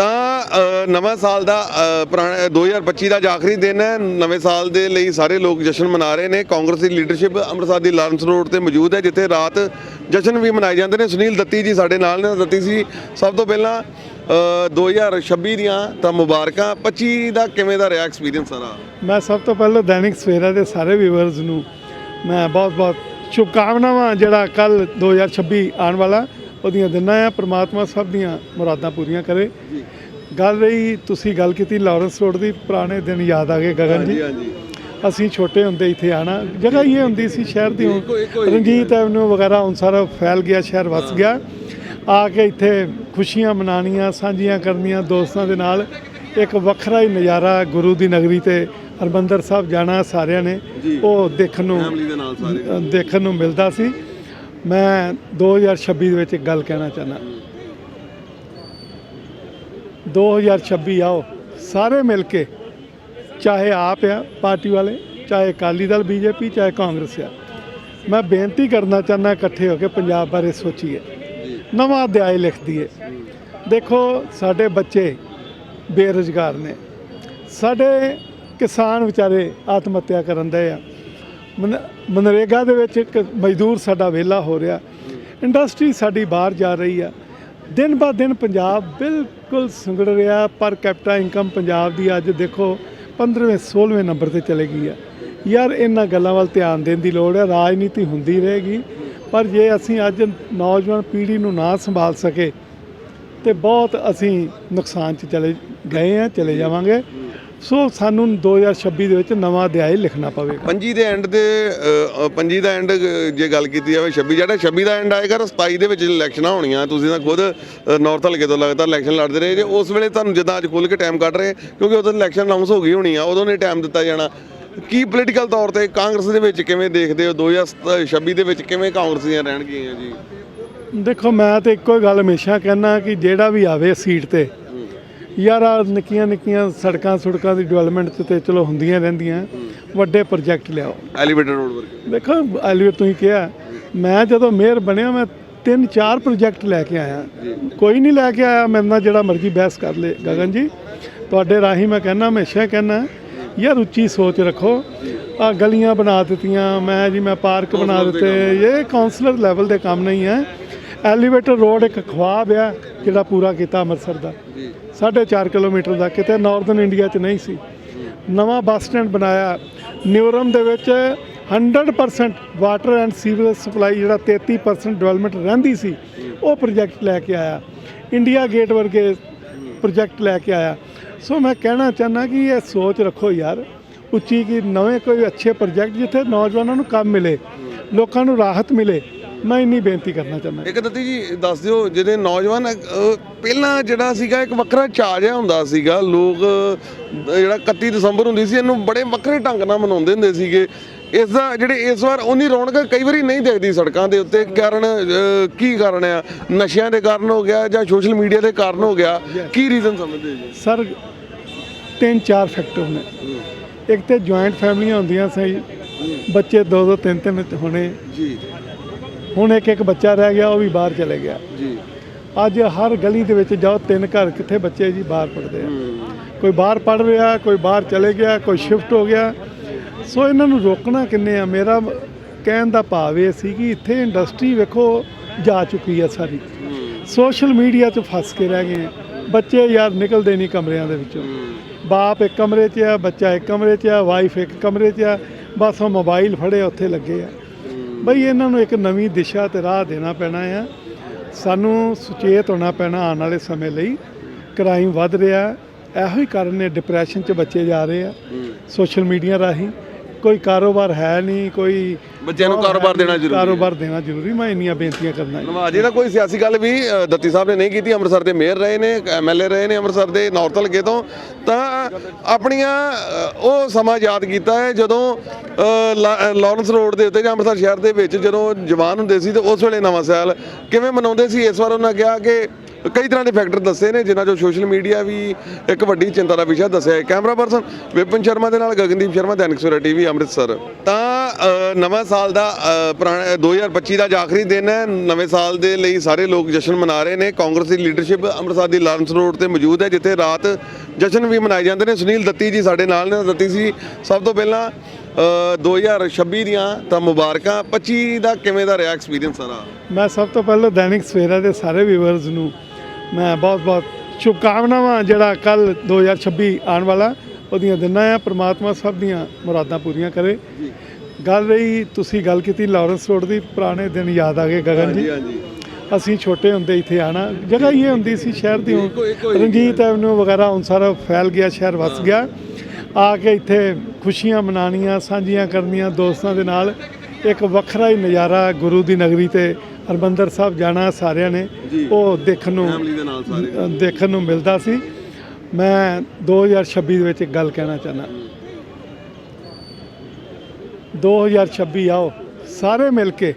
ਤਾਂ ਨਵਾਂ ਸਾਲ ਦਾ ਅ, ਪੁਰਾਣਾ 2025 ਦਾ ਅੱਜ ਆਖਰੀ ਦਿਨ ਹੈ। ਨਵੇਂ ਸਾਲ ਦੇ ਲਈ ਸਾਰੇ ਲੋਕ ਜਸ਼ਨ ਮਨਾ ਰਹੇ ਨੇ। ਕਾਂਗਰਸ ਦੀ ਲੀਡਰਸ਼ਿਪ ਅੰਮ੍ਰਿਤਸਰ ਦੀ ਲਾਰੈਂਸ ਰੋਡ ਤੇ ਮੌਜੂਦ ਹੈ ਜਿੱਥੇ ਰਾਤ ਜਸ਼ਨ ਵੀ ਮਨਾਏ ਜਾਂਦੇ ਨੇ। ਸੁਨੀਲ ਦੱਤੀ ਜੀ ਸਾਡੇ ਨਾਲ ਨੇ। ਦੱਤੀ ਸੀ ਸਭ ਤੋਂ ਪਹਿਲਾਂ ਅ, 2026 ਦੀਆਂ ਤਾਂ ਮੁਬਾਰਕਾਂ। 25 ਦਾ ਕਿਵੇਂ ਦਾ ਰਿਹਾ ਐਕਸਪੀਰੀਅੰਸ ਸਾਰਾ? ਮੈਂ ਸਭ ਤੋਂ ਪਹਿਲਾਂ ਦੈਨਿਕ ਸਵੇਰਾ ਦੇ ਸਾਰੇ ਵੀਵਰਸ ਨੂੰ ਮੈਂ ਬਹੁਤ-ਬਹੁਤ ਸ਼ੁਭਕਾਮਨਾਵਾਂ ਜਿਹੜਾ ਕੱਲ 2026 ਆਉਣ ਵਾਲਾ। ਉਹਦੀਆਂ ਦਿਨਾਂ ਆ ਪ੍ਰਮਾਤਮਾ ਸਭ ਦੀਆਂ ਮੁਰਾਦਾਂ ਪੂਰੀਆਂ ਕਰੇ। ਗੱਲ ਰਹੀ ਤੁਸੀਂ ਗੱਲ ਕੀਤੀ ਲਾਰੈਂਸ ਰੋਡ ਦੀ ਪੁਰਾਣੇ ਦਿਨ ਯਾਦ ਆ ਗਏ ਗਗਨ ਜੀ। ਹਾਂਜੀ ਅਸੀਂ ਛੋਟੇ ਹੁੰਦੇ ਇੱਥੇ ਆਣਾ ਜਗ੍ਹਾ ਹੀ ਇਹ ਹੁੰਦੀ ਸੀ ਸ਼ਹਿਰ ਦੀ ਰਣਜੀਤ ਐਵਨਿਊ ਵਗੈਰਾ ਹੁਣ ਸਾਰਾ ਫੈਲ ਗਿਆ ਸ਼ਹਿਰ ਵਸ ਗਿਆ। ਆ ਕੇ ਇੱਥੇ ਖੁਸ਼ੀਆਂ ਮਨਾਣੀਆਂ ਸਾਂਝੀਆਂ ਕਰਨੀਆਂ ਦੋਸਤਾਂ ਦੇ ਨਾਲ। ਇੱਕ ਵੱਖਰਾ ਹੀ ਨਜ਼ਾਰਾ ਗੁਰੂ ਦੀ ਨਗਰੀ ਤੇ ਹਰਮੰਦਰ ਸਾਹਿਬ ਜਾਣਾ ਸਾਰਿਆਂ ਨੇ। ਉਹ ਦੇਖਣ ਨੂੰ ਦੇਖਣ ਨੂੰ ਮਿਲਦਾ ਸੀ। ਮੈਂ 2026 ਦੇ ਵਿੱਚ ਇੱਕ ਗੱਲ ਕਹਿਣਾ ਚਾਹੁੰਦਾ। 2026 ਆਓ, ਸਾਰੇ ਮਿਲ ਕੇ, ਚਾਹੇ ਆਪ ਆ, ਪਾਰਟੀ ਵਾਲੇ, ਚਾਹੇ ਅਕਾਲੀ ਦਲ, ਬੀਜੇਪੀ, ਚਾਹੇ ਕਾਂਗਰਸ ਆ। ਮੈਂ ਬੇਨਤੀ ਕਰਨਾ ਚਾਹੁੰਦਾ ਇਕੱਠੇ ਹੋ ਕੇ ਪੰਜਾਬ ਬਾਰੇ ਸੋਚੀਏ। ਨਵਾਂ ਅਧਿਆਇ ਲਿਖ ਦਈਏ। ਦੇਖੋ, ਸਾਡੇ ਬੱਚੇ ਬੇਰੁਜ਼ਗਾਰ ਨੇ। ਸਾਡੇ ਕਿਸਾਨ ਵਿਚਾਰੇ ਆਤਮ ਹੱਤਿਆ ਕਰਨ ਦੇ ਆ। ਮਨ- ਮਨਰੇਗਾ ਦੇ ਵਿੱਚ ਇੱਕ ਮਜ਼ਦੂਰ ਸਾਡਾ ਵਿਹਲਾ ਹੋ ਰਿਹਾ। ਇੰਡਸਟਰੀ ਸਾਡੀ ਬਾਹਰ ਜਾ ਰਹੀ ਆ। ਦਿਨ ਬਾ ਦਿਨ ਪੰਜਾਬ ਬਿਲਕੁਲ ਬਿਲਕੁਲ ਸੁੰਗੜ ਰਿਹਾ, ਪਰ ਕੈਪੀਟਲ ਇਨਕਮ ਪੰਜਾਬ ਦੀ ਅੱਜ ਦੇਖੋ 15ਵੇਂ 16ਵੇਂ ਨੰਬਰ ਤੇ ਚਲੇ ਗਈ ਆ ਯਾਰ, ਇਹਨਾਂ ਗੱਲਾਂ ਵੱਲ ਧਿਆਨ ਦੇਣ ਦੀ ਲੋੜ ਹੈ, ਰਾਜਨੀਤੀ ਹੁੰਦੀ ਰਹੇਗੀ, ਪਰ ਜੇ ਅਸੀਂ ਅੱਜ ਨੌਜਵਾਨ ਪੀੜ੍ਹੀ ਨੂੰ ਨਾ ਸੰਭਾਲ ਸਕੇ ਤੇ ਬਹੁਤ ਅਸੀਂ ਨੁਕਸਾਨ 'ਚ ਚਲੇ ਗਏ ਆ ਚਲੇ ਜਾਵਾਂਗੇ। ਸੋ ਸਾਨੂੰ 2026 ਦੇ ਵਿੱਚ ਨਵਾਂ ਅਧਿਆਇ ਲਿਖਣਾ ਪਵੇਗਾ। ਪੰਜੀ ਦੇ ਐਂਡ ਦੇ ਅ, ਅ, ਪੰਜੀ ਦਾ ਐਂਡ ਜੇ ਗੱਲ ਕੀਤੀ ਜਾਵੇ 26 ਜਿਹੜਾ 26 ਦਾ ਐਂਡ ਆਏਗਾ 27 ਦੇ ਵਿੱਚ ਇਲੈਕਸ਼ਨਾਂ ਹੋਣੀਆਂ। ਤੁਸੀਂ ਤਾਂ ਖੁਦ ਨਾਰਥ ਹਲਕੇ ਤੋਂ ਲਗਾਤਾਰ ਇਲੈਕਸ਼ਨ ਲੜਦੇ ਰਹੇ ਜੇ। ਉਸ ਵੇਲੇ ਤੁਹਾਨੂੰ ਜਿੱਦਾਂ ਅੱਜ ਖੁੱਲ ਕੇ ਟਾਈਮ ਕੱਢ ਰਹੇ ਕਿਉਂਕਿ ਉਦੋਂ ਇਲੈਕਸ਼ਨ ਅਨਾਉਂਸ ਹੋ ਗਈ ਹੋਣੀ ਆ ਉਦੋਂ ਨੇ ਟਾਈਮ ਦਿੱਤਾ ਜਾਣਾ। ਕੀ ਪੋਲੀਟੀਕਲ ਤੌਰ ਤੇ ਕਾਂਗਰਸ ਦੇ ਵਿੱਚ ਕਿਵੇਂ ਦੇਖਦੇ ਹੋ? 2026 ਦੇ ਵਿੱਚ ਕਿਵੇਂ ਕਾਂਗਰਸੀਆਂ ਰਹਿਣਗੀਆਂ ਜੀ? ਦੇਖੋ ਮੈਂ ਤੇ ਇੱਕੋ ਹੀ ਗੱਲ ਹਮੇਸ਼ਾ ਕਹਿਣਾ ਕਿ ਜਿਹੜਾ ਵੀ ਆਵੇ ਸੀਟ ਤੇ ਯਾਰ ਆਹ ਨਿੱਕੀਆਂ ਨਿੱਕੀਆਂ ਸੜਕਾਂ ਸੁੜਕਾਂ ਦੀ ਡਿਵੈਲਪਮੈਂਟ ਤੇ ਚਲੋ ਹੁੰਦੀਆਂ ਰਹਿੰਦੀਆਂ। ਵੱਡੇ ਪ੍ਰੋਜੈਕਟ ਲਿਆਓ। ਐਲੀਵੇਟਰ ਰੋਡ ਵਰਗੇ। ਦੇਖੋ ਐਲੀਵੇਟ ਤੁਸੀਂ ਕਿਹਾ ਮੈਂ ਜਦੋਂ ਮੇਅਰ ਬਣਿਆ ਮੈਂ ਤਿੰਨ ਚਾਰ ਪ੍ਰੋਜੈਕਟ ਲੈ ਕੇ ਆਇਆ। ਕੋਈ ਨਹੀਂ ਲੈ ਕੇ ਆਇਆ ਮੇਰੇ ਨਾਲ ਜਿਹੜਾ ਮਰਜ਼ੀ ਬਹਿਸ ਕਰ ਲੇ ਗਗਨ ਜੀ। ਤੁਹਾਡੇ ਰਾਹੀਂ ਮੈਂ ਕਹਿੰਦਾ ਹਮੇਸ਼ਾ ਕਹਿੰਦਾ ਯਾਰ ਉੱਚੀ ਸੋਚ ਰੱਖੋ। ਆ ਗਲੀਆਂ ਬਣਾ ਦਿੱਤੀਆਂ ਮੈਂ ਜੀ ਮੈਂ ਪਾਰਕ ਬਣਾ ਦਿੱਤੇ। ਇਹ ਕਾਉਂਸਲਰ ਲੈਵਲ ਦੇ ਕੰਮ ਨਹੀਂ ਹੈ। ਐਲੀਵੇਟਰ ਰੋਡ ਇੱਕ ਖਵਾਬ ਆ ਜਿਹੜਾ ਪੂਰਾ ਕੀਤਾ ਅੰਮ੍ਰਿਤਸਰ ਦਾ। 4.5 ਕਿਲੋਮੀਟਰ ਦਾ, ਕਿਤੇ ਨਾਰਥਰਨ ਇੰਡੀਆ 'ਚ ਨਹੀਂ ਸੀ। ਨਵਾਂ ਬੱਸ ਸਟੈਂਡ ਬਣਾਇਆ। ਨਿਊਰਮ ਦੇ ਵਿੱਚ 100% ਵਾਟਰ ਐਂਡ ਸੀਵਰੇਜ ਸਪਲਾਈ, ਜਿਹੜਾ 33% ਡਿਵੈਲਪਮੈਂਟ ਰਹਿੰਦੀ ਸੀ, ਉਹ ਪ੍ਰੋਜੈਕਟ ਲੈ ਕੇ ਆਇਆ। ਇੰਡੀਆ ਗੇਟ ਵਰਗੇ ਪ੍ਰੋਜੈਕਟ ਲੈ ਕੇ ਆਇਆ। ਸੋ ਮੈਂ ਕਹਿਣਾ ਚਾਹੁੰਦਾ ਕਿ ਇਹ ਸੋਚ ਰੱਖੋ ਯਾਰ, ਉੱਚੀ ਕਿ ਨਵੇਂ ਕੋਈ ਅੱਛੇ ਪ੍ਰੋਜੈਕਟ ਜਿੱਥੇ ਨੌਜਵਾਨਾਂ ਨੂੰ ਕੰਮ ਮਿਲੇ, ਲੋਕਾਂ ਨੂੰ ਰਾਹਤ ਮਿਲੇ। ਮੈਂ ਇੰਨੀ ਬੇਨਤੀ ਕਰਨਾ ਚਾਹੁੰਦਾ। ਇੱਕ ਦੱਤੀ ਜੀ ਦੱਸ ਦਿਓ ਜਿਹੜੇ ਨੌਜਵਾਨ ਪਹਿਲਾਂ ਜਿਹੜਾ ਸੀਗਾ ਇੱਕ ਵੱਖਰਾ ਚਾਅ ਜਿਹਾ ਹੁੰਦਾ ਸੀਗਾ। ਲੋਕ ਜਿਹੜਾ 31 ਦਸੰਬਰ ਹੁੰਦੀ ਸੀ ਇਹਨੂੰ ਬੜੇ ਵੱਖਰੇ ਢੰਗ ਨਾਲ ਮਨਾਉਂਦੇ ਹੁੰਦੇ ਸੀਗੇ। ਇਸ ਦਾ ਜਿਹੜੇ ਇਸ ਵਾਰ ਉਨੀ ਰੌਣਕ ਕਈ ਵਾਰੀ ਨਹੀਂ ਦਿਖਦੀ ਸੜਕਾਂ ਦੇ ਉੱਤੇ। ਕਾਰਨ ਕੀ ਕਾਰਨ ਆ? ਨਸ਼ਿਆਂ ਦੇ ਕਾਰਨ ਹੋ ਗਿਆ ਜਾਂ ਸੋਸ਼ਲ ਮੀਡੀਆ ਦੇ ਕਾਰਨ ਹੋ ਗਿਆ? ਕੀ ਰੀਜ਼ਨ ਸਮਝਦੇ ਜੀ? ਸਰ ਤਿੰਨ ਚਾਰ ਫੈਕਟਰ ਨੇ। ਇੱਕ ਤੇ ਜੁਆਇੰਟ ਫੈਮਲੀਆਂ ਹੁੰਦੀਆਂ ਸੀ ਬੱਚੇ ਦੋ ਦੋ ਤਿੰਨ ਤਿੰਨ ਹੋਣੇ। ਜੀ। ਹੁਣ ਇੱਕ ਇੱਕ ਬੱਚਾ ਰਹਿ ਗਿਆ ਉਹ ਵੀ ਬਾਹਰ ਚਲੇ ਗਿਆ। ਜੀ। ਅੱਜ ਹਰ ਗਲੀ ਦੇ ਵਿੱਚ ਜਾਓ ਤਿੰਨ ਘਰ ਕਿੱਥੇ ਬੱਚੇ ਜੀ ਬਾਹਰ ਪੜਦੇ ਆ। ਕੋਈ ਬਾਹਰ ਪੜ ਰਿਹਾ ਕੋਈ ਬਾਹਰ ਚਲੇ ਗਿਆ ਕੋਈ ਸ਼ਿਫਟ ਹੋ ਗਿਆ। ਸੋ ਇਹਨਾਂ ਨੂੰ ਰੋਕਣਾ ਕਿੰਨੇ ਆ? ਮੇਰਾ ਕਹਿਣ ਦਾ ਭਾਵ ਇਹ ਸੀ ਕਿ ਇੱਥੇ ਇੰਡਸਟਰੀ ਵੇਖੋ ਜਾ ਚੁੱਕੀ ਹੈ ਸਾਰੀ। ਸੋਸ਼ਲ ਮੀਡੀਆ 'ਚ ਫਸ ਕੇ ਰਹਿ ਗਏ ਆ। ਬੱਚੇ ਯਾਰ ਨਿਕਲਦੇ ਨਹੀਂ ਕਮਰਿਆਂ ਦੇ ਵਿੱਚੋਂ। ਬਾਪ ਇੱਕ ਕਮਰੇ 'ਚ ਆ ਬੱਚਾ ਇੱਕ ਕਮਰੇ 'ਚ ਆ ਵਾਈਫ ਇੱਕ ਕਮਰੇ 'ਚ ਆ ਬਸ ਉਹ ਮੋਬਾਈਲ ਫੜੇ ਉੱਥੇ ਲੱਗੇ ਆ। ਬਈ ਇਹਨਾਂ ਨੂੰ ਇੱਕ ਨਵੀਂ ਦਿਸ਼ਾ ਤੇ ਰਾਹ ਦੇਣਾ ਪੈਣਾ ਆ। ਸਾਨੂੰ ਸੁਚੇਤ ਹੋਣਾ ਪੈਣਾ ਆਉਣ ਵਾਲੇ ਸਮੇਂ ਲਈ। ਕ੍ਰਾਈਮ ਵੱਧ ਰਿਹਾ। ਹੈ। ਇਹੋ ਹੀ ਕਾਰਨ ਨੇ ਡਿਪਰੈਸ਼ਨ 'ਚ ਬੱਚੇ ਜਾ ਰਹੇ ਆ। ਸੋਸ਼ਲ ਮੀਡੀਆ ਰਾਹੀਂ। ਕੋਈ ਕਾਰੋਬਾਰ ਹੈ ਨਹੀਂ ਕੋਈ ਬੱਚਿਆਂ ਨੂੰ ਕਾਰੋਬਾਰ ਦੇਣਾ ਜ਼ਰੂਰੀ ਹੈ। ਕਾਰੋਬਾਰ ਦੇਣਾ ਜ਼ਰੂਰੀ ਮੈਂ ਇੰਨੀਆਂ ਬੇਨਤੀਆਂ ਕਰਨਾ ਨਵਾਜ ਇਹਦਾ ਕੋਈ ਸਿਆਸੀ ਗੱਲ ਵੀ ਅ, ਦੱਤੀ ਸਾਹਿਬ ਨੇ ਨਹੀਂ ਕੀਤੀ ਅੰਮ੍ਰਿਤਸਰ ਦੇ ਮੇਅਰ ਰਹੇ ਨੇ ਐਮਐਲਏ ਰਹੇ ਨੇ ਅੰਮ੍ਰਿਤਸਰ ਦੇ ਨਾਰਥ ਹਲਕੇ ਤੋਂ। ਤਾਂ ਆਪਣੀਆਂ ਅ, ਉਹ ਸਮਾਂ ਯਾਦ ਕੀਤਾ ਹੈ ਜਦੋਂ ਅ, ਲਾ- ਅ, ਲਾਰੈਂਸ ਰੋਡ ਦੇ ਉੱਤੇ ਜਾਂ ਅੰਮ੍ਰਿਤਸਰ ਸ਼ਹਿਰ ਦੇ ਵਿੱਚ ਜਦੋਂ ਜਵਾਨ ਹੁੰਦੇ ਸੀ ਤੇ ਉਸ ਵੇਲੇ ਨਵਾਂ ਸਾਲ ਕਿਵੇਂ ਮਨਾਉਂਦੇ ਸੀ? ਇਸ ਵਾਰ ਉਹਨਾਂ ਕਿਹਾ ਕਿ ਕਈ ਤਰ੍ਹਾਂ ਦੇ ਫੈਕਟਰ ਦੱਸੇ ਨੇ ਜਿਨ੍ਹਾਂ ਚੋਂ ਸੋਸ਼ਲ ਮੀਡੀਆ ਵੀ ਇੱਕ ਵੱਡੀ ਚਿੰਤਾ ਦਾ ਵਿਸ਼ਾ ਦੱਸਿਆ ਹੈ। ਕੈਮਰਾ ਪਰਸਨ ਵਿਪਨ ਸ਼ਰਮਾ ਦੇ ਨਾਲ ਗਗਨਦੀਪ ਸ਼ਰਮਾ ਦੈਨਿਕ ਸਵੇਰਾ ਟੀਵੀ ਅੰਮ੍ਰਿਤਸਰ। ਤਾਂ ਨਵਾਂ ਸਾਲ ਦਾ ਅ, ਪੁਰਾਣਾ 2025 ਦਾ ਅੱਜ ਆਖਰੀ ਦਿਨ ਹੈ। ਨਵੇਂ ਸਾਲ ਦੇ ਲਈ ਸਾਰੇ ਲੋਕ ਜਸ਼ਨ ਮਨਾ ਰਹੇ ਨੇ। ਕਾਂਗਰਸ ਦੀ ਲੀਡਰਸ਼ਿਪ ਅੰਮ੍ਰਿਤਸਰ ਦੀ ਲਾਰੈਂਸ ਰੋਡ ਤੇ ਮੌਜੂਦ ਹੈ ਜਿੱਥੇ ਰਾਤ ਜਸ਼ਨ ਵੀ ਮਨਾਏ ਜਾਂਦੇ ਨੇ। ਸੁਨੀਲ ਦੱਤੀ ਜੀ ਸਾਡੇ ਨਾਲ ਨੇ। ਦੱਤੀ ਸੀ ਸਭ ਤੋਂ ਪਹਿਲਾਂ ਅ, 2026 ਦੀਆਂ ਤਾਂ ਮੁਬਾਰਕਾਂ। 25 ਦਾ ਕਿਵੇਂ ਦਾ ਰਿਹਾ ਐਕਸਪੀਰੀਅੰਸ ਸਾਰਾ? ਮੈਂ ਸਭ ਤੋਂ ਪਹਿਲਾਂ ਦੈਨਿਕ ਸਵੇਰਾ ਦੇ ਸਾਰੇ ਵੀਵਰਸ ਨੂੰ ਮੈਂ ਬਹੁਤ-ਬਹੁਤ ਸ਼ੁਭਕਾਮਨਾਵਾਂ ਜਿਹੜਾ ਕੱਲ 2026 ਆਉਣ ਵਾਲਾ ਉਹਦੀਆਂ ਦਿਨਾਂ ਆ ਪ੍ਰਮਾਤਮਾ ਸਭ ਦੀਆਂ ਮੁਰਾਦਾਂ ਪੂਰੀਆਂ ਕਰੇ। ਗੱਲ ਰਹੀ ਤੁਸੀਂ ਗੱਲ ਕੀਤੀ ਲਾਰੈਂਸ ਰੋਡ ਦੀ ਪੁਰਾਣੇ ਦਿਨ ਯਾਦ ਆ ਗਏ ਗਗਨ ਜੀ। ਅਸੀਂ ਛੋਟੇ ਹੁੰਦੇ ਇੱਥੇ ਆਣਾ ਜਗ੍ਹਾ ਹੀ ਇਹ ਹੁੰਦੀ ਸੀ ਸ਼ਹਿਰ ਦੀ। ਰਣਜੀਤ ਐਵਨਿਊ ਵਗੈਰਾ ਹੁਣ ਸਾਰਾ ਫੈਲ ਗਿਆ ਸ਼ਹਿਰ ਵਸ ਗਿਆ। ਆ ਕੇ ਇੱਥੇ ਖੁਸ਼ੀਆਂ ਮਨਾਉਣੀਆਂ ਸਾਂਝੀਆਂ ਕਰਨੀਆਂ ਦੋਸਤਾਂ ਦੇ ਨਾਲ। ਇੱਕ ਵੱਖਰਾ ਹੀ ਨਜ਼ਾਰਾ ਗੁਰੂ ਦੀ ਨਗਰੀ ਤੇ ਹਰਮੰਦਰ ਸਾਹਿਬ ਜਾਣਾ ਸਾਰਿਆਂ ਨੇ। ਉਹ ਦੇਖਣ ਨੂੰ ਫੈਮਿਲੀ ਦੇ ਨਾਲ ਸਾਰੇ। ਅ, ਦੇਖਣ ਨੂੰ ਮਿਲਦਾ ਸੀ। ਮੈਂ 2026 ਦੇ ਵਿੱਚ ਇੱਕ ਗੱਲ ਕਹਿਣਾ ਚਾਹੁੰਦਾ। 2026 ਆਓ। ਸਾਰੇ ਮਿਲ ਕੇ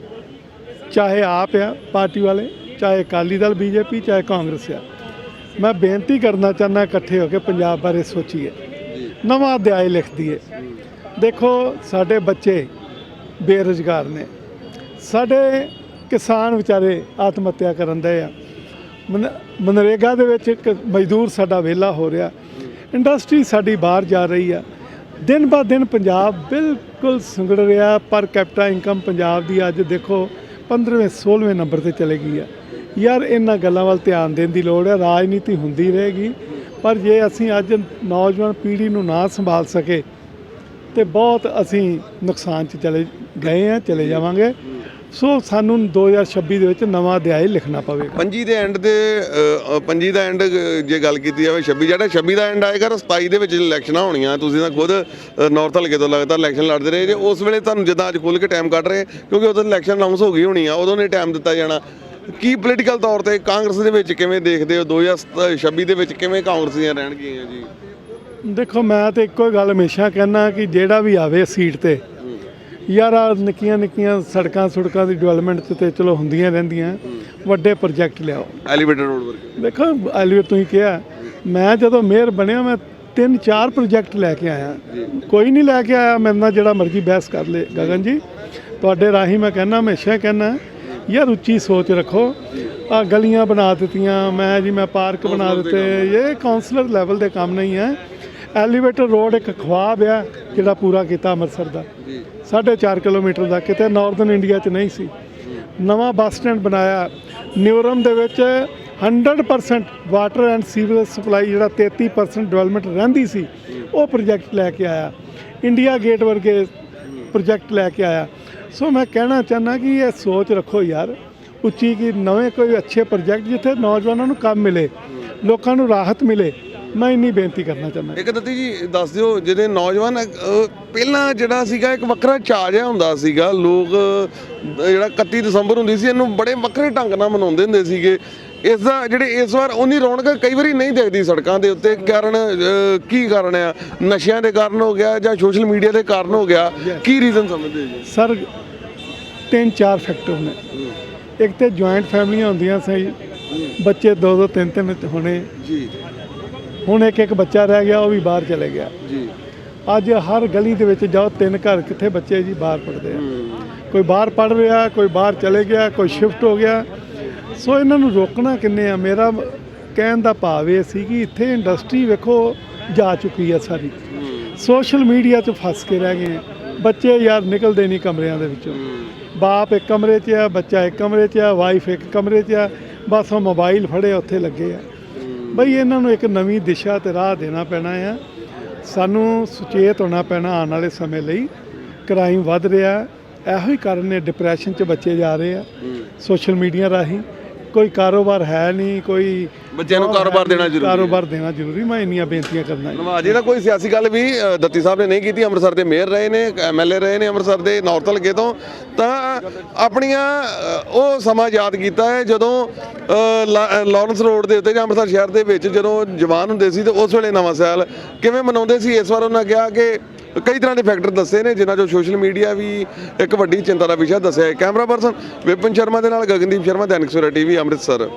ਚਾਹੇ ਆਪ ਆ ਪਾਰਟੀ ਵਾਲੇ ਚਾਹੇ ਅਕਾਲੀ ਦਲ ਬੀਜੇਪੀ ਚਾਹੇ ਕਾਂਗਰਸ ਆ। ਮੈਂ ਬੇਨਤੀ ਕਰਨਾ ਚਾਹੁੰਦਾ ਇਕੱਠੇ ਹੋ ਕੇ ਪੰਜਾਬ ਬਾਰੇ ਸੋਚੀਏ। ਨਵਾਂ ਅਧਿਆਇ ਲਿਖ ਦਈਏ। ਦੇਖੋ ਸਾਡੇ ਬੱਚੇ ਬੇਰੁਜ਼ਗਾਰ ਨੇ। ਸਾਡੇ ਕਿਸਾਨ ਵਿਚਾਰੇ ਆਤਮ ਹੱਤਿਆ ਕਰਨ ਦੇ ਆ। ਮਨ- ਮਨਰੇਗਾ ਦੇ ਵਿੱਚ ਇੱਕ ਮਜ਼ਦੂਰ ਸਾਡਾ ਵਿਹਲਾ ਹੋ ਰਿਹਾ। ਇੰਡਸਟਰੀ ਸਾਡੀ ਬਾਹਰ ਜਾ ਰਹੀ ਆ। ਦਿਨ ਬਾ ਦਿਨ ਪੰਜਾਬ ਬਿਲਕੁਲ ਸੁੰਗੜ ਰਿਹਾ, ਪਰ ਕੈਪੀਟਾ ਇਨਕਮ ਪੰਜਾਬ ਦੀ ਅੱਜ ਦੇਖੋ 15ਵੇਂ 16ਵੇਂ ਨੰਬਰ ਤੇ ਚਲੇ ਗਈ ਆ। ਯਾਰ ਇਹਨਾਂ ਗੱਲਾਂ ਵੱਲ ਧਿਆਨ ਦੇਣ ਦੀ ਲੋੜ ਹੈ ਰਾਜਨੀਤੀ ਹੁੰਦੀ ਰਹੇਗੀ, ਪਰ ਜੇ ਅਸੀਂ ਅੱਜ ਨੌਜਵਾਨ ਪੀੜ੍ਹੀ ਨੂੰ ਨਾ ਸੰਭਾਲ ਸਕੇ ਤੇ ਬਹੁਤ ਅਸੀਂ ਨੁਕਸਾਨ 'ਚ ਚਲੇ ਗਏ ਆ, ਚਲੇ ਜਾਵਾਂਗੇ। ਸੋ ਸਾਨੂੰ 2026 ਦੇ ਵਿੱਚ ਨਵਾਂ ਅਧਿਆਇ ਲਿਖਣਾ ਪਵੇਗਾ। ਪੰਜੀ ਦੇ ਐਂਡ ਦੇ ਅ, ਅ, ਪੰਜੀ ਦਾ ਐਂਡ ਜੇ ਗੱਲ ਕੀਤੀ ਜਾਵੇ 26 ਜਿਹੜਾ 26 ਦਾ ਐਂਡ ਆਏਗਾ ਤਾਂ 27 ਦੇ ਵਿੱਚ ਇਲੈਕਸ਼ਨਾਂ ਹੋਣੀਆਂ ਤੁਸੀਂ ਤਾਂ ਖੁਦ ਨਾਰਥ ਹਲਕੇ ਤੋਂ ਲਗਾਤਾਰ ਇਲੈਕਸ਼ਨ ਲੜਦੇ ਰਹੇ ਜੇ ਉਸ ਵੇਲੇ ਤੁਹਾਨੂੰ ਜਿੱਦਾਂ ਅੱਜ ਖੁੱਲ ਕੇ ਟਾਈਮ ਕੱਢ ਰਹੇ ਕਿਉਂਕਿ ਉਦੋਂ ਇਲੈਕਸ਼ਨ ਅਨਾਉਂਸ ਹੋ ਗਈ ਹੋਣੀ ਆ ਉਦੋਂ ਨੇ ਟਾਈਮ ਦਿੱਤਾ ਜਾਣਾ। ਕੀ ਪੋਲੀਟੀਕਲ ਤੌਰ ਤੇ ਕਾਂਗਰਸ ਦੇ ਵਿੱਚ ਕਿਵੇਂ ਦੇਖਦੇ ਹੋ 2026 ਦੇ ਵਿੱਚ ਕਿਵੇਂ ਕਾਂਗਰਸੀਆਂ ਰਹਿਣਗੀਆਂ ਜੀ? ਦੇਖੋ ਮੈਂ ਤੇ ਇੱਕੋ ਹੀ ਗੱਲ ਹਮੇਸ਼ਾ ਕਹਿੰਦਾ ਕਿ ਜਿਹੜਾ ਵੀ ਆਵੇ ਸੀਟ ਤੇ ਯਾਰ ਆਹ ਨਿੱਕੀਆਂ ਨਿੱਕੀਆਂ ਸੜਕਾਂ ਸੁੜਕਾਂ ਦੀ ਡਿਵੈਲਪਮੈਂਟ ਤੇ ਚਲੋ ਹੁੰਦੀਆਂ ਰਹਿੰਦੀਆਂ। ਵੱਡੇ ਪ੍ਰੋਜੈਕਟ ਲਿਆਓ। ਐਲੀਵੇਟਰ ਰੋਡ ਵਰਗੇ। ਦੇਖੋ ਐਲੀਵੇਟ ਤੁਸੀਂ ਕਿਹਾ ਮੈਂ ਜਦੋਂ ਮੇਅਰ ਬਣਿਆ ਮੈਂ ਤਿੰਨ ਚਾਰ ਪ੍ਰੋਜੈਕਟ ਲੈ ਕੇ ਆਇਆ। ਕੋਈ ਨਹੀਂ ਲੈ ਕੇ ਆਇਆ ਮੇਰੇ ਨਾਲ ਜਿਹੜਾ ਮਰਜ਼ੀ ਬਹਿਸ ਕਰ ਲੇ ਗਗਨ ਜੀ। ਤੁਹਾਡੇ ਰਾਹੀਂ ਮੈਂ ਕਹਿੰਦਾ ਹਮੇਸ਼ਾ ਕਹਿੰਦਾ ਯਾਰ ਉੱਚੀ ਸੋਚ ਰੱਖੋ। ਆ ਗਲੀਆਂ ਬਣਾ ਦਿੱਤੀਆਂ ਮੈਂ ਜੀ ਮੈਂ ਪਾਰਕ ਬਣਾ ਦਿੱਤੇ। ਇਹ ਕਾਉਂਸਲਰ ਲੈਵਲ ਦੇ ਕੰਮ ਨਹੀਂ ਹੈ। ਐਲੀਵੇਟਰ ਰੋਡ ਇੱਕ ਖਵਾਬ ਆ ਜਿਹੜਾ ਪੂਰਾ ਕੀਤਾ ਅੰਮ੍ਰਿਤਸਰ ਦਾ। 4.5 ਕਿਲੋਮੀਟਰ ਦਾ ਕਿਤੇ ਨਾਰਥਰਨ ਇੰਡੀਆ 'ਚ ਨਹੀਂ ਸੀ। ਨਵਾਂ ਬੱਸ ਸਟੈਂਡ ਬਣਾਇਆ। ਨਿਊਰਮ ਦੇ ਵਿੱਚ 100% ਵਾਟਰ ਐਂਡ ਸੀਵਰੇਜ ਸਪਲਾਈ ਜਿਹੜਾ 33% ਡਿਵੈਲਪਮੈਂਟ ਰਹਿੰਦੀ ਸੀ, ਉਹ ਪ੍ਰੋਜੈਕਟ ਲੈ ਕੇ ਆਇਆ। ਇੰਡੀਆ ਗੇਟ ਵਰਗੇ ਪ੍ਰੋਜੈਕਟ ਲੈ ਕੇ ਆਇਆ। ਸੋ ਮੈਂ ਕਹਿਣਾ ਚਾਹੁੰਦਾ ਕਿ ਇਹ ਸੋਚ ਰੱਖੋ ਯਾਰ, ਉੱਚੀ ਕਿ ਨਵੇਂ ਕੋਈ ਅੱਛੇ ਪ੍ਰੋਜੈਕਟ ਜਿੱਥੇ ਨੌਜਵਾਨਾਂ ਨੂੰ ਕੰਮ ਮਿਲੇ, ਲੋਕਾਂ ਨੂੰ ਰਾਹਤ ਮਿਲੇ। ਮੈਂ ਇੰਨੀ ਬੇਨਤੀ ਕਰਨਾ ਚਾਹੁੰਦਾ। ਇੱਕ ਦੱਤੀ ਜੀ ਦੱਸ ਦਿਓ ਜਿਹੜੇ ਨੌਜਵਾਨ ਪਹਿਲਾਂ ਜਿਹੜਾ ਸੀਗਾ ਇੱਕ ਵੱਖਰਾ ਚਾਅ ਜਿਹਾ ਹੁੰਦਾ ਸੀਗਾ। ਲੋਕ ਜਿਹੜਾ 31 ਦਸੰਬਰ ਹੁੰਦੀ ਸੀ ਇਹਨੂੰ ਬੜੇ ਵੱਖਰੇ ਢੰਗ ਨਾਲ ਮਨਾਉਂਦੇ ਹੁੰਦੇ ਸੀਗੇ। ਇਸ ਦਾ ਜਿਹੜੇ ਇਸ ਵਾਰ ਉਨੀ ਰੌਣਕ ਕਈ ਵਾਰੀ ਨਹੀਂ ਦਿਖਦੀ ਸੜਕਾਂ ਦੇ ਉੱਤੇ। ਕਾਰਨ ਕੀ ਕਾਰਨ ਆ? ਨਸ਼ਿਆਂ ਦੇ ਕਾਰਨ ਹੋ ਗਿਆ ਜਾਂ ਸੋਸ਼ਲ ਮੀਡੀਆ ਦੇ ਕਾਰਨ ਹੋ ਗਿਆ? ਕੀ ਰੀਜ਼ਨ ਸਮਝਦੇ ਜੀ? ਸਰ ਤਿੰਨ ਚਾਰ ਫੈਕਟਰ ਨੇ। ਇੱਕ ਤੇ ਜੁਆਇੰਟ ਫੈਮਲੀਆਂ ਹੁੰਦੀਆਂ ਸੀ। ਬੱਚੇ ਦੋ ਦੋ ਤਿੰਨ ਤਿੰਨ ਹੋਣੇ। ਜੀ। ਹੁਣ ਇੱਕ ਇੱਕ ਬੱਚਾ ਰਹਿ ਗਿਆ ਉਹ ਵੀ ਬਾਹਰ ਚਲੇ ਗਿਆ। ਜੀ। ਅੱਜ ਹਰ ਗਲੀ ਦੇ ਵਿੱਚ ਜਾਓ ਤਿੰਨ ਘਰ ਕਿੱਥੇ ਬੱਚੇ ਜੀ ਬਾਹਰ ਪੜਦੇ ਆ। ਕੋਈ ਬਾਹਰ ਪੜ ਰਿਹਾ ਕੋਈ ਬਾਹਰ ਚਲੇ ਗਿਆ ਕੋਈ ਸ਼ਿਫਟ ਹੋ ਗਿਆ। ਸੋ ਇਹਨਾਂ ਨੂੰ ਰੋਕਣਾ ਕਿੰਨੇ ਆ? ਮੇਰਾ ਕਹਿਣ ਦਾ ਭਾਵ ਇਹ ਸੀ ਕਿ ਇੱਥੇ ਇੰਡਸਟਰੀ ਵੇਖੋ ਜਾ ਚੁੱਕੀ ਆ ਸਾਰੀ। ਸੋਸ਼ਲ ਮੀਡੀਆ 'ਚ ਫਸ ਕੇ ਰਹਿ ਗਏ ਬੱਚੇ ਯਾਰ ਨਿਕਲਦੇ ਨਹੀਂ ਕਮਰਿਆਂ ਦੇ ਵਿੱਚੋਂ। ਬਾਪ ਇੱਕ ਕਮਰੇ 'ਚ ਆ ਬੱਚਾ ਇੱਕ ਕਮਰੇ 'ਚ ਆ ਵਾਈਫ ਇੱਕ ਕਮਰੇ 'ਚ ਆ ਬਸ ਉਹ ਮੋਬਾਈਲ ਫੜੇ ਉੱਥੇ ਲੱਗੇ ਆ। ਬਈ ਇਹਨਾਂ ਨੂੰ ਇੱਕ ਨਵੀਂ ਦਿਸ਼ਾ ਤੇ ਰਾਹ ਦੇਣਾ ਪੈਣਾ ਆ। ਸਾਨੂੰ ਸੁਚੇਤ ਹੋਣਾ ਪੈਣਾ ਆਉਣ ਵਾਲੇ ਸਮੇਂ ਲਈ। ਕ੍ਰਾਈਮ ਵੱਧ ਰਿਹਾ। ਇਹੋ ਹੀ ਕਾਰਨ ਨੇ ਡਿਪਰੈਸ਼ਨ 'ਚ ਬੱਚੇ ਜਾ ਰਹੇ ਆ। ਸੋਸ਼ਲ ਮੀਡੀਆ ਰਾਹੀਂ। ਕੋਈ ਕਾਰੋਬਾਰ ਹੈ ਨਹੀਂ ਕੋਈ ਬੱਚਿਆਂ ਨੂੰ ਕਾਰੋਬਾਰ ਦੇਣਾ ਜ਼ਰੂਰੀ ਹੈ। ਕਾਰੋਬਾਰ ਦੇਣਾ ਜ਼ਰੂਰੀ ਮੈਂ ਇੰਨੀਆਂ ਬੇਨਤੀਆਂ ਕਰਨਾ ਜੀ। ਨਵਾਜ ਇਹਦਾ ਕੋਈ ਸਿਆਸੀ ਗੱਲ ਵੀ ਅ, ਦੱਤੀ ਸਾਹਿਬ ਨੇ ਨਹੀਂ ਕੀਤੀ ਅੰਮ੍ਰਿਤਸਰ ਦੇ ਮੇਅਰ ਰਹੇ ਨੇ ਐਮਐਲਏ ਰਹੇ ਨੇ ਅੰਮ੍ਰਿਤਸਰ ਦੇ ਨਾਰਥ ਹਲਕੇ ਤੋਂ ਤਾਂ ਆਪਣੀਆਂ ਅ, ਉਹ ਸਮਾਂ ਯਾਦ ਕੀਤਾ ਹੈ ਜਦੋਂ ਅ, ਲਾ- ਅ, ਲਾਰੈਂਸ ਰੋਡ ਦੇ ਉੱਤੇ ਜਾਂ ਅੰਮ੍ਰਿਤਸਰ ਸ਼ਹਿਰ ਦੇ ਵਿੱਚ ਜਦੋਂ ਜਵਾਨ ਹੁੰਦੇ ਸੀ ਤੇ ਉਸ ਵੇਲੇ ਨਵਾਂ ਸਾਲ ਕਿਵੇਂ ਮਨਾਉਂਦੇ ਸੀ ਇਸ ਵਾਰ ਉਹਨਾਂ ਕਿਹਾ ਕਿ ਕਈ ਤਰ੍ਹਾਂ ਦੇ ਫੈਕਟਰ ਦੱਸੇ ਨੇ, ਜਿਨ੍ਹਾਂ ਚੋਂ ਸੋਸ਼ਲ ਮੀਡੀਆ ਵੀ ਇੱਕ ਵੱਡੀ ਚਿੰਤਾ ਦਾ ਵਿਸ਼ਾ ਦੱਸਿਆ ਹੈ। ਕੈਮਰਾ ਪਰਸਨ ਵਿਪਨ ਸ਼ਰਮਾ ਦੇ ਨਾਲ ਗਗਨਦੀਪ ਸ਼ਰਮਾ, ਦੈਨਿਕ ਸਵੇਰਾ ਟੀਵੀ, ਅੰਮ੍ਰਿਤਸਰ।